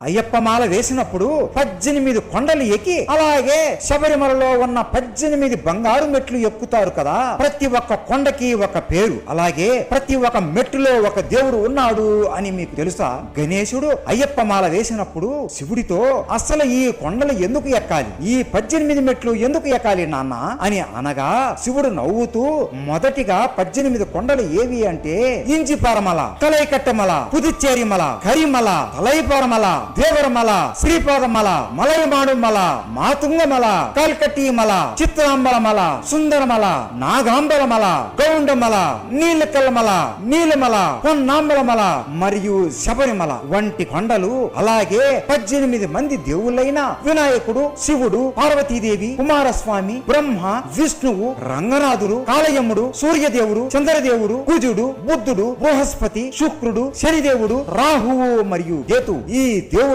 అయ్యప్ప మాల వేసినప్పుడు పద్దెనిమిది కొండలు ఎక్కి అలాగే శబరిమలలో ఉన్న పద్దెనిమిది బంగారు మెట్లు ఎక్కుతారు కదా. ప్రతి ఒక్క కొండకి ఒక పేరు అలాగే ప్రతి ఒక్క మెట్టులో ఒక దేవుడు ఉన్నాడు అని మీకు తెలుసా? గణేశుడు అయ్యప్ప మాల వేసినప్పుడు శివుడితో అసలు ఈ కొండలు ఎందుకు ఎక్కాలి? ఈ పద్దెనిమిది మెట్లు ఎందుకు ఎక్కాలి నాన్న? అని అనగా శివుడు నవ్వుతూ మొదటిగా పద్దెనిమిది కొండలు ఏవి అంటే ఇంజిపారమల కలైకట్టమల పుదుచ్చేరిమల కరిమల తలైపారమల దేవరమల శ్రీపాదమల మలయమాడుమల మాతుంగమల కల్కట్టిమల చిత్రాంబలమల సుందరమల నాగాంబలమల గౌండమల నీలకల్మల నీలమల పొన్నాంబలమల మరియు శబరిమల వంటి కొండలు అలాగే పద్దెనిమిది మంది దేవుళ్ళైన వినాయకుడు శివుడు పార్వతీదేవి కుమారస్వామి బ్రహ్మ విష్ణువు రంగనాథుడు కాళయముడు సూర్యదేవుడు చంద్రదేవుడు కుజుడు బుద్ధుడు బృహస్పతి శుక్రుడు శనిదేవుడు రాహువు మరియు కేతు ఈ